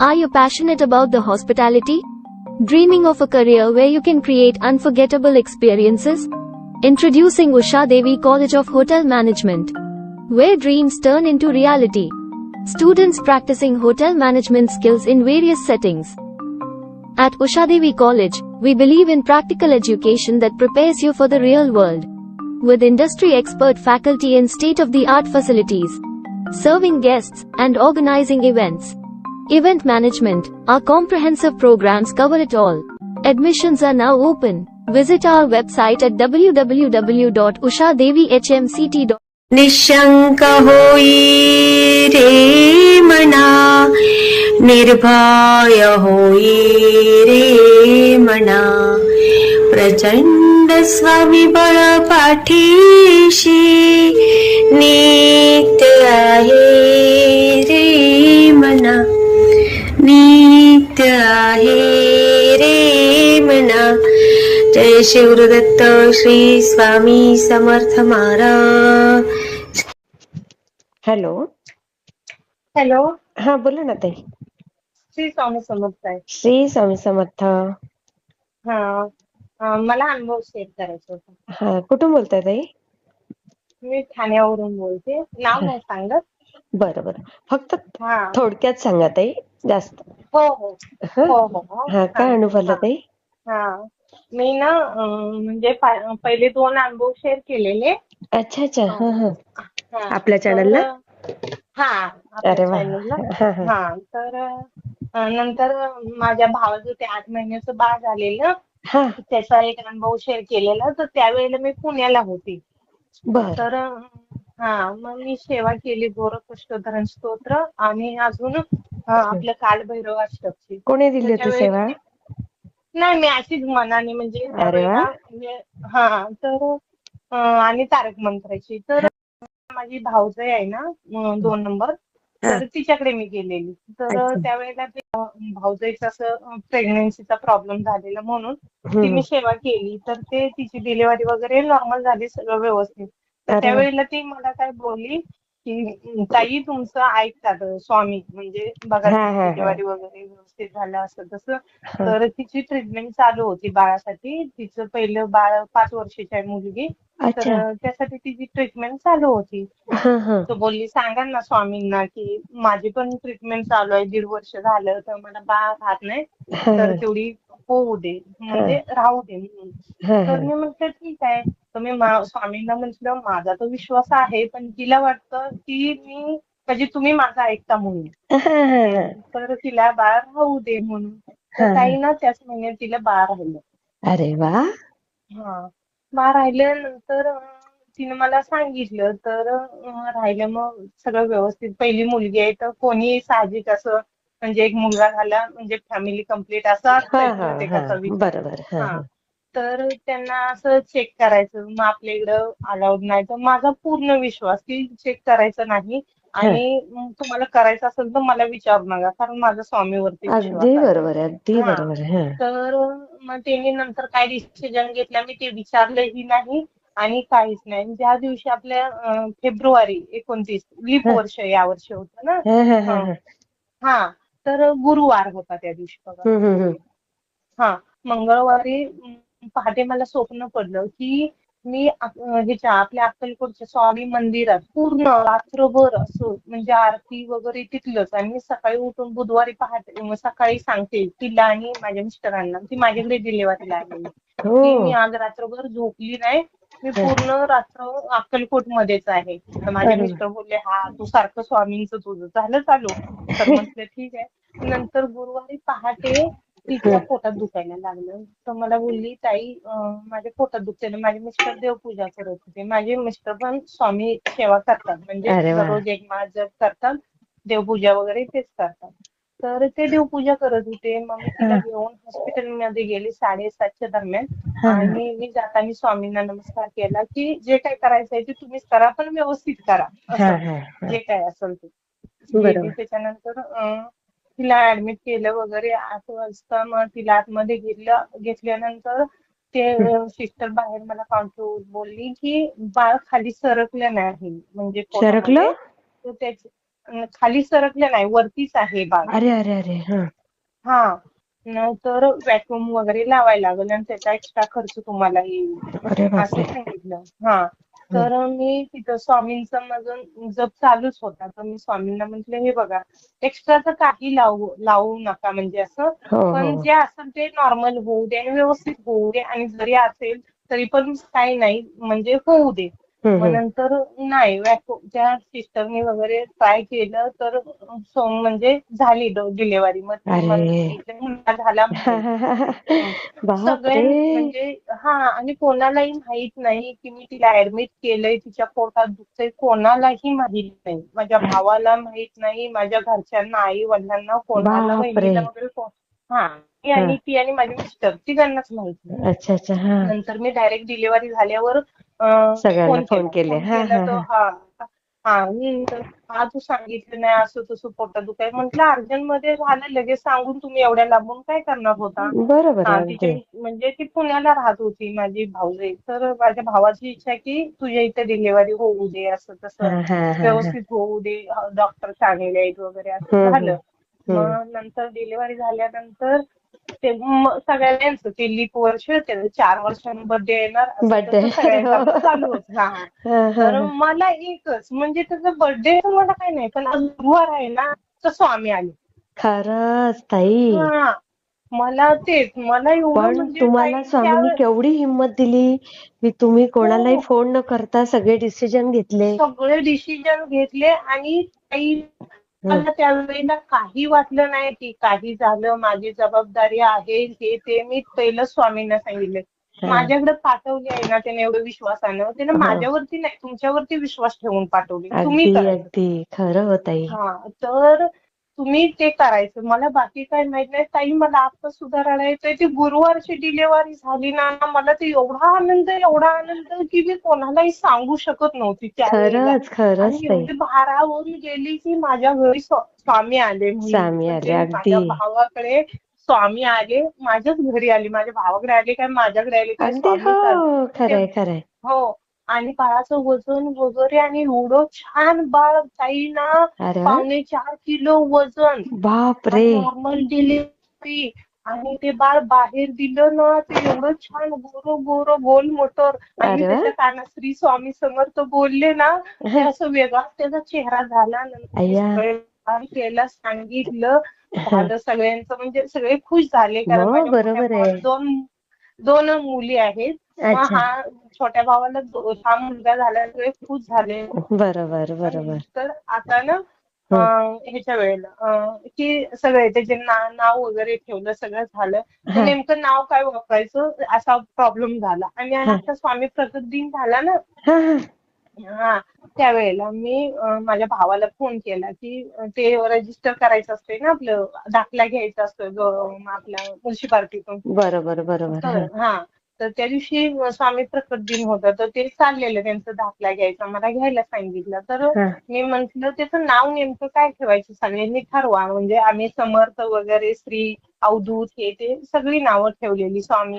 Are you passionate about the hospitality? Dreaming of a career where you can create unforgettable experiences? Introducing Usha Devi College of Hotel Management, where dreams turn into reality. Students practicing hotel management skills in various settings. At Usha Devi College, we believe in practical education that prepares you for the real world. With industry expert faculty and state of the art facilities, serving guests, and organizing events. Event management, our comprehensive programs cover it all. Admissions are now open. Visit our website at www.ushadevihmct.com. Nishank होई रे मना निर्भय होई रे मना प्रचंड स्वामीबळ पाठीशी नित्य आहे रे मना जय शिवदत्त श्री स्वामी समर्थ महाराज. हॅलो. हॅलो. हा बोला ना ताई. श्री स्वामी समर्थ आहे. श्री स्वामी समर्थ. हा अं, मला अनुभव शेअर करायचा होता. हा कुठून बोलताय ताई? मी ठाण्यावरून बोलते. नाव नाही सांगत. बरं बरं. फक्त हा. थोडक्यात सांगा ताई जास्त. हो हो. हा? हो हो. हो हा काय अनुभव आला हा, ताई? हा. मी ना म्हणजे पहिले दोन अनुभव शेअर केलेले. अच्छा अच्छा. हा हा. आपल्या channel ला? तर, हा अरे. हा तर नंतर माझ्या भावाचं ते आठ महिन्याचं बाळ झालेलं. त्याचा एक अनुभव शेअर केलेला. तर त्यावेळेला मी पुण्याला होती. तर हा मग मी सेवा केली. गोरखष्टोधरण स्तोत्र आणि अजून आपलं कालभैरव अष्टकची. कोणी दिली होती सेवा? नाही मी अशीच मनाने म्हणजे अरे त्यावेळेला वा. म्हणजे- हा तर अं, आणि तारक मंत्राची तर माझी भाऊजाई आहे ना अं, दोन नंबर तर तिच्याकडे मी गेलेली तर अच्छा. त्यावेळेला ते अं, भाऊजाईचं असं प्रेग्नन्सीचा प्रॉब्लेम झालेला म्हणून ती. मी सेवा केली तर ते तिची डिलिव्हरी वगैरे नॉर्मल झाली सगळं व्यवस्थित तर अरे वा. त्यावेळेला ती मला काय बोलली की ताई तुमचं ऐकतात स्वामी. म्हणजे बघा. डिलिव्हरी वगैरे व्यवस्थित झालं असं तसं. तर तिची ट्रीटमेंट चालू होती बाळासाठी. तिचं पहिलं बाळ पाच वर्षाची आहे मुलगी. तर त्यासाठी तिची ट्रीटमेंट चालू होती. तर बोलली सांगा ना स्वामींना की माझी पण ट्रीटमेंट चालू आहे. दीड वर्ष झालं तर मला बाळ राहत नाही. तर तेवढी होऊ दे म्हणजे राहू दे म्हणून. तर मी म्हटलं ठीक आहे. तर मी स्वामींना म्हटलं माझा तो विश्वास आहे पण तिला वाटतं की मी म्हणजे तुम्ही माझा ऐकता म्हणून. तर तिला बाळ राहू दे म्हणून. तर काही ना त्याच महिन्यात तिला बाळ राहिलं. अरे वा! हा. बाळ राहिल्यानंतर तिने मला सांगितलं तर राहिलं मग सगळं व्यवस्थित. पहिली मुलगी आहे तर कोणी साहजिक असं म्हणजे एक मुलगा झाला म्हणजे फॅमिली कंप्लीट असं प्रत्येकाचा विचार. बरोबर. तर त्यांना असं चेक करायचं मग आपल्या इकडं अलाउड नाही. तर माझा पूर्ण विश्वास की चेक करायचं नाही. आणि तुम्हाला करायचं असेल तर मला विचारू नका कारण माझा स्वामीवरती बरोबर आहे तर मग त्यांनी नंतर काय डिसिजन घेतला मी ते विचारलंही नाही आणि काहीच नाही. ज्या दिवशी आपल्या फेब्रुवारी एकोणतीस लीप. वर्ष या वर्षी होतं ना? हा. तर गुरुवार होता त्या दिवशी बघा. हा मंगळवारी पहाटे मला स्वप्न पडलं की मी ह्याच्या आपल्या अक्कलकोटच्या स्वामी मंदिरात पूर्ण रात्रभर असं म्हणजे आरती वगैरे तिथलंच. आणि मी सकाळी उठून बुधवारी पहाटे सकाळी सांगते तिला आणि माझ्या मिस्टरांना ती माझ्याकडे डिलिव्हरीला आलेली. की मी हो आज रात्रभर झोपली नाही मी पूर्ण रात्र अक्कलकोट मध्येच आहे. तर माझे. मिस्टर बोलले हा तू सारखं स्वामींचं तुझं झालं चालू. तर म्हटलं ठीक आहे. नंतर गुरुवारी पहाटे तिच्या पोटात दुखायला लागलं. तर मला बोलली ताई माझ्या पोटात दुखते माझे मिस्टर देवपूजा करत होते. माझे मिस्टर पण स्वामी सेवा करतात. म्हणजे. दररोज एक माळ जप करतात देवपूजा वगैरे तेच करतात. तर ते देवपूजा करत होते. मग मी तिला. घेऊन हॉस्पिटलमध्ये गेली साडेसातच्या दरम्यान. आणि मी जाताना स्वामींना नमस्कार केला की जे काय करायचंय ते तुम्हीच करा पण व्यवस्थित करा. असं जे काय असेल ते. त्याच्यानंतर तिला ऍडमिट केलं वगैरे. आठ वाजता मग तिला आतमध्ये घेतलं घेतल्यानंतर ते सिस्टर बाहेर मला काउंटर बोलली की बाळ खाली सरकलं नाही. म्हणजे. सरकलं? त्याची खाली सरकलं नाही वरतीच आहे बाळ अरे अरे अरे हा. हा न तर व्हॅक्युम वगैरे लावायला लागेल आणि त्याचा एक्स्ट्रा खर्च तुम्हाला येईल. अरे असं बापरे सांगितलं. हा तर मी तिथं स्वामींचा माझं जप चालूच होता. तर मी स्वामींना म्हंटल हे बघा एक्स्ट्राचं काही लावू लावू नका म्हणजे असं हो पण हो. जे असेल ते नॉर्मल होऊ दे आणि व्यवस्थित होऊ दे आणि जरी असेल तरी पण काही नाही म्हणजे होऊ दे. मग. नंतर नाही त्या सिस्टरनी वगैरे ट्राय केलं तर सो म्हणजे झाली डिलिव्हरी मग झाला. सगळे म्हणजे हा आणि कोणालाही माहीत नाही की मी तिला ऍडमिट केलंय तिच्या पोटात दुखतंय कोणालाही माहीत नाही. माझ्या भावाला माहीत नाही माझ्या घरच्यांना आई वडिलांना कोणाला हा. ती आणि ती आणि माझे मिस्टर तिघांनाच माहीत अच्छा अच्छा हा. नंतर मी डायरेक्ट डिलिव्हरी झाल्यावर अं, सगळ्यांना फोन फोन केला. केले. हा, केला हा, तर हा. हा हा तू सांगितलं नाही असं तसं पोटात दुखाय म्हटलं अर्जंटमध्ये झालं लगेच सांगून तुम्ही एवढ्या लांबून काय करणार होता? बरोबर हा आहे तिचे अगदी. म्हणजे ती पुण्याला राहत होती माझी भाऊजाई तर माझ्या भावाची इच्छा आहे की तुझ्या इथे डिलिव्हरी होऊ दे असं हा तसं हा हा हा व्यवस्थित होऊ दे डॉक्टर चांगले आहेत वगैरे असं हम्म, झालं. हम्म. मग नंतर डिलिव्हरी झाल्यानंतर ते सगळ्यांचं ते लीप वर्ष त्याचं चार वर्षांनी बर्थडे येणार असं Birthday. तसं सगळ्यांचं हा तर. मला एकच म्हणजे त्याचा बर्थडे मला काही नाही पण आज गुरुवार आहे ना तर स्वामी आले खरंच ताई हा मला तेच मला एवढं पण म्हणजे तुम्हाला काही स्वामींनी केवढी हिंमत दिली की तुम्ही कोणालाही हो. फोन न करता सगळे डिसिजन घेतले सगळे डिसिजन घेतले आणि काही मला त्यावेळेला काही वाटलं नाही की काही झालं माझी जबाबदारी आहे हे ते मी पहिलं स्वामींना सांगितलं. हा. माझ्याकडे पाठवली आहे ना त्याने एवढं विश्वासानं त्याने हा. माझ्यावरती नाही तुमच्यावरती विश्वास ठेवून पाठवली. तुम्ही खरं हो ताई. हा तर तुम्ही ते करायचं मला बाकी काही माहीत नाही ताई मला आता सुद्धा रडायचंय ती गुरुवारची डिलिव्हरी झाली ना मला ते एवढा आनंद एवढा आनंद की मी कोणालाही सांगू शकत नव्हती खरंच खरंच भारावून गेली की माझ्या घरी स्व- स्वामी आले. स्वामी आले, म्हणजे. माझ्या भावाकडे स्वामी आले माझ्याच घरी आले माझ्या भावाकडे आले काय माझ्याकडे आले काय. हो खरंय खरंय हो आणि बाळाचं वजन वगैरे आणि एवढं छान बाळ ताई ना अरे वा. पावणे चार किलो वजन. बाप रे नॉर्मल डिलिव्हरी आणि ते बाळ बाहेर दिलं ना ते एवढं छान गोरं गोरं गोल मोटर. आणि अरे वा. त्याच्या कानात श्री स्वामी समर्थ बोलले ना ते असं वेगळाच त्याचा चेहरा झाला नंतर मी अय्या. सगळे बाळ केला सांगितलं. झालं सगळ्यांचं म्हणजे सगळे खुश झाले कारण हो, माझ्या बरोबर मोठ्या आहे. भावाला दोन दोन मुली आहेत. मग अच्छा. हा छोट्या भावाला दो- हा मुलगा झाला सगळे खुश झाले. बरोबर बरोबर. तर आता ना अं, ह्याच्या वेळेला अं, की सगळे त्याचे ना- नाव वगैरे ठेवलं सगळं झालं. तर हा. नेमकं नाव काय वापरायचं? असा प्रॉब्लेम झाला. आणि हा. आता स्वामी प्रकट दिन झाला ना. हा हा. हा त्यावेळेला मी माझ्या भावाला फोन केला की ते रजिस्टर करायचं असते ना आपलं दाखला घ्यायचा असतो जो आपल्या म्युन्सिपाल्टीतून बरोबर बरोबर हा. तर हा. तर त्या दिवशी स्वामी प्रकट दिन होता तर ते चाललेलं त्यांचं दाखला घ्यायचा मला घ्यायला सांगितलं. तर. मी म्हंटल त्याचं नाव नेमकं काय ठेवायचं? सगळ्यांनी ठरवा म्हणजे आम्ही समर्थ वगैरे श्री अवधूत हे ते सगळी नावं ठेवलेली स्वामी.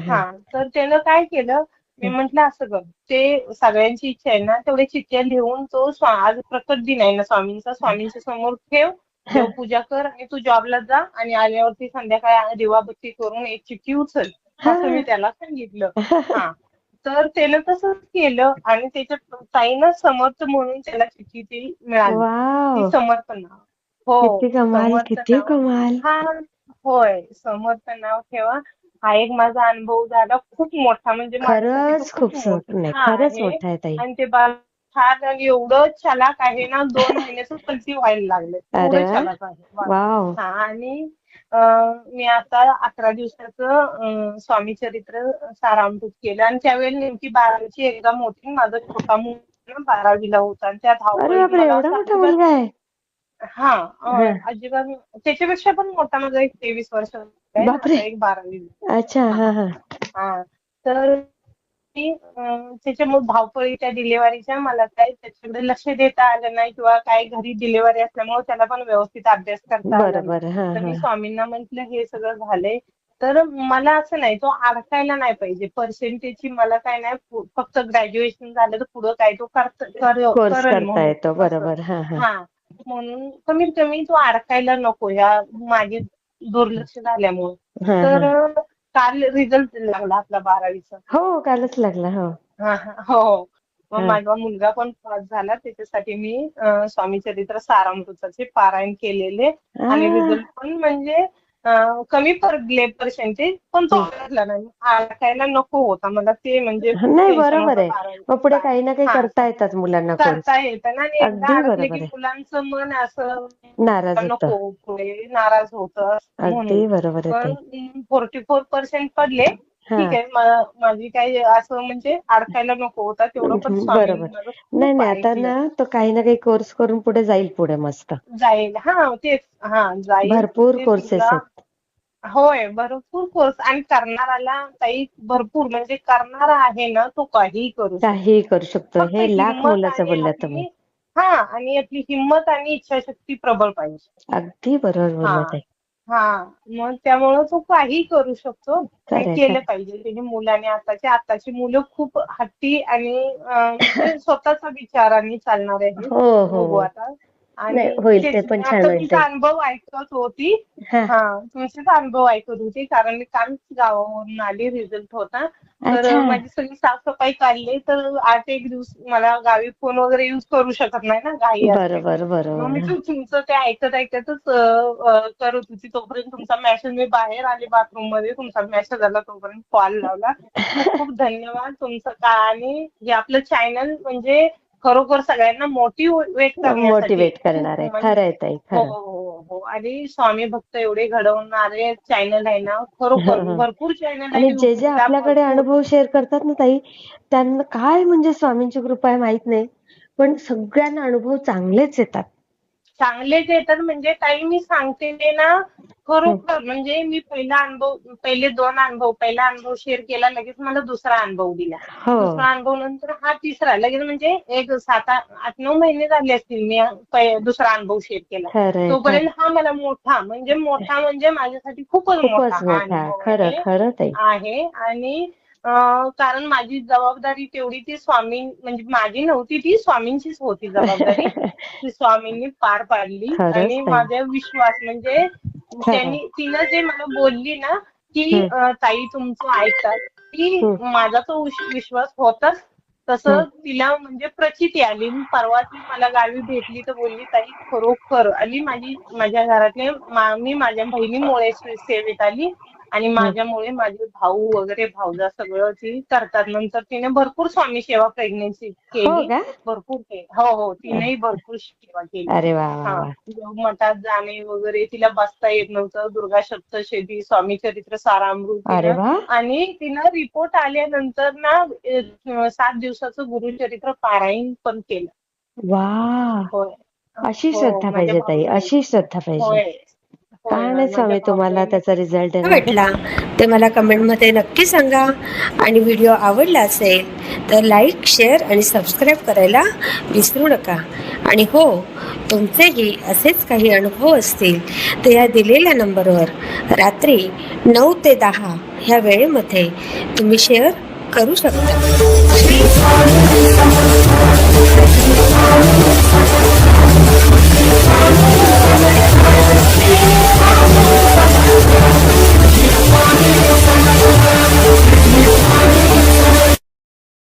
हा तर त्यानं काय केलं मी म्हंटल असं कर ते सगळ्यांची इच्छा आहे ना तेवढे चिठ्ठ्या लिहून तो आज प्रकट दिन आहे ना स्वामींचा स्वामींच्या समोर ठेव देवपूजा कर आणि तू जॉबला जा आणि आल्यावरती संध्याकाळी दिवाबत्ती करून एक चिठ्ठी उचल. असं मी त्याला सांगितलं. हा. तर त्यानं तसंच केलं आणि त्याच्या ताईनं समर्थ म्हणून त्याला चिठ्ठी ती मिळाली. समर्थ नाव. हो किती कमाल समर्थ नाव. हा होय. समर्थ नाव ठेवा. हा एक माझा अनुभव झाला खूप मोठा म्हणजे खरंच खूप मोठा नाही आहे. खरंच मोठा आहे ताई आणि ते बाळ छान आणि एवढं चलाक आहे ना दोन महिन्याचं पलटी व्हायला लागलं अरे. चलाक आहे. वाव हा आणि मी आता अकरा दिवसाचं स्वामी चरित्र सारामृत केलं आणि त्यावेळी नेमकी बारावीची एक्झाम होती माझा छोटा मुलगा बारावीला होता आणि त्या धावपळीत हा. अजिबात त्याच्यापेक्षा पण मोठा माझा एक तेवीस वर्ष. एक बारावी अच्छा हा हा. हा तर मी अं, त्याच्यामुळे धावपळीच्या डिलिव्हरीच्या मला काय त्याच्याकडे लक्ष देता आलं नाही किंवा काय घरी डिलिव्हरी असल्यामुळे त्याला पण व्यवस्थित अभ्यास करता आला तर मी स्वामींना म्हंटल हे सगळं झालंय. तर मला असं नाही तो अडकायला नाही पाहिजे. पर्सेंटेजची मला काय नाही फक्त ग्रॅज्युएशन झालं तर पुढं काय तो करत येतो. बरोबर हा. म्हणून कमीत कमी तो अडकायला नको ह्या माझे दुर्लक्ष झाल्यामुळे. हा, तर हा. काल रिझल्ट लागला आपला बारावीचा. हो कालच लागला हो. हा, हा, हो मग हा. माझा मुलगा पण पास झाला त्याच्यासाठी मी अं, स्वामी चरित्र सारामृताचे पारायण केलेले. आणि आ, रिझल्ट पण म्हणजे कमी पडले पर्सेंटेज पण तो. अडकला नाही. अडकायला नको होता मला ते म्हणजे नाही बरोबर आहे. मग पुढे काही ना काही. करता येतात मुलांना करता येतं ना आणि एकदा अडकले की. मुलांचं मन असं नाराज होतं. नको पुढे नाराज होतं अगदी बरोबर आहे फोर्टी फोर पर्सेंट पडले. ठीक आहे माझी काही असं म्हणजे अडकायला नको होता तेवढं पण बरोबर. नाही नाही आता. ना तो काही ना काही कोर्स करून पुढे जाईल पुढे मस्त. जाईल हा तेच हा जाईल भरपूर कोर्सेस आहेत. होय भरपूर कोर्स आणि करणाराला ताई भरपूर म्हणजे करणारा आहे ना तो काहीही करू शकतो. काहीही करू शकतो. हे लाख मोलाचं बोलला तुम्ही. हा आणि आपली हिंमत आणि इच्छाशक्ती प्रबळ पाहिजे. अगदी बरोबर बोलला हा. हा मग त्यामुळं तो काहीही करू शकतो. केलं. पाहिजे. त्याची मुलाने आताची आताची मुलं खूप हट्टी आणि अं, म्हणजे स्वतःचा विचारांनी चालणारे आहेत. हो हो. बघू आता. आणि नाही, होईल, ते तेच पण मी छान आता होईल तुमचा. अनुभव ऐकत होती. हा. तुमचेच अनुभव ऐकत होती कारण मी काल गावावरून आली रिझल्ट होता. तर माझी सगळी साफसफाई काढली तर आठ एक दिवस मला गावी फोन वगैरे युज करू शकत नाही ना घाई असते. बरोबर बरोबर. तू- तुमचं ते ऐकत ऐकतच करत होती. तोपर्यंत तुमचा मेसेज मी बाहेर आले बाथरूममध्ये तुमचा मेसेज आला तोपर्यंत कॉल लावला. खूप खूप धन्यवाद तुमचं का आणि हे आपलं चॅनल म्हणजे खरोखर सगळ्यांना मोटिवेट मोटिवेट करणार. आहे खरं आहे ताई हो खरं हो हो. आणि स्वामी भक्त एवढे घडवणारे चॅनल आहे ना खरोखर हं, हं. भरपूर चॅनल आणि जे जे आपल्याकडे. अनुभव शेअर करतात ना ताई त्यांना काय म्हणजे स्वामींची कृपा आहे माहीत नाही पण सगळ्यांना अनुभव चांगलेच येतात. चांगलेच येतात म्हणजे काही मी सांगते ते ना खरोखर. म्हणजे मी पहिला अनुभव पहिले दोन अनुभव. पहिला अनुभव शेअर केला लगेच मला दुसरा अनुभव दिला. हो. दुसरा अनुभव नंतर हा तिसरा. लगेच म्हणजे एक सात आठ नऊ महिने झाले असतील मी दुसरा अनुभव शेअर केला. तोपर्यंत हा मला मोठा म्हणजे मोठा म्हणजे माझ्यासाठी खूपच मोठा अनुभव खरं आहे. खरं ताई. आहे. आणि कारण माझी जबाबदारी तेवढी ती स्वामी म्हणजे माझी नव्हती ती स्वामींचीच होती जबाबदारी. ती स्वामींनी पार पाडली. आणि. माझा विश्वास म्हणजे त्यांनी तिनं जे मला बोलली ना की ताई तुमचं ऐकतात की. माझा तो विश- विश्वास होताच. तसं. तिला म्हणजे प्रचिती आली. परवा ती मला गावी भेटली तर बोलली ताई खरोखर आणि माझी माझ्या घरातले मा- माझ्या बहिणीमुळे सेवेत आली. आणि माझ्यामुळे माझे भाऊ वगैरे भाऊजा सगळं ती करतात नंतर तिने भरपूर स्वामी सेवा प्रेग्नेन्सी हो केली का? भरपूर केली. हो हो. तिनेही भरपूर सेवा केली. हा. मठात जाणे वगैरे तिला बसता येत नव्हतं. दुर्गा सप्तशती स्वामी चरित्र सारामृत आणि तिनं रिपोर्ट आल्यानंतर ना सात दिवसाचं गुरुचरित्र पारायण पण केलं. वा. होय. अशी हो, श्रद्धा पाहिजे ताई. अशी श्रद्धा पाहिजे. काय माहीत स्वामी तुम्हाला त्याचा रिझल्ट वाटला? ते मला कमेंटमध्ये नक्की सांगा. आणि व्हिडिओ आवडला असेल तर लाईक शेअर आणि सबस्क्राईब करायला विसरू नका. आणि हो तुमचेही असेच काही अनुभव असतील तर या दिलेल्या नंबरवर रात्री नऊ ते दहा ह्या वेळेमध्ये तुम्ही शेअर करू शकता.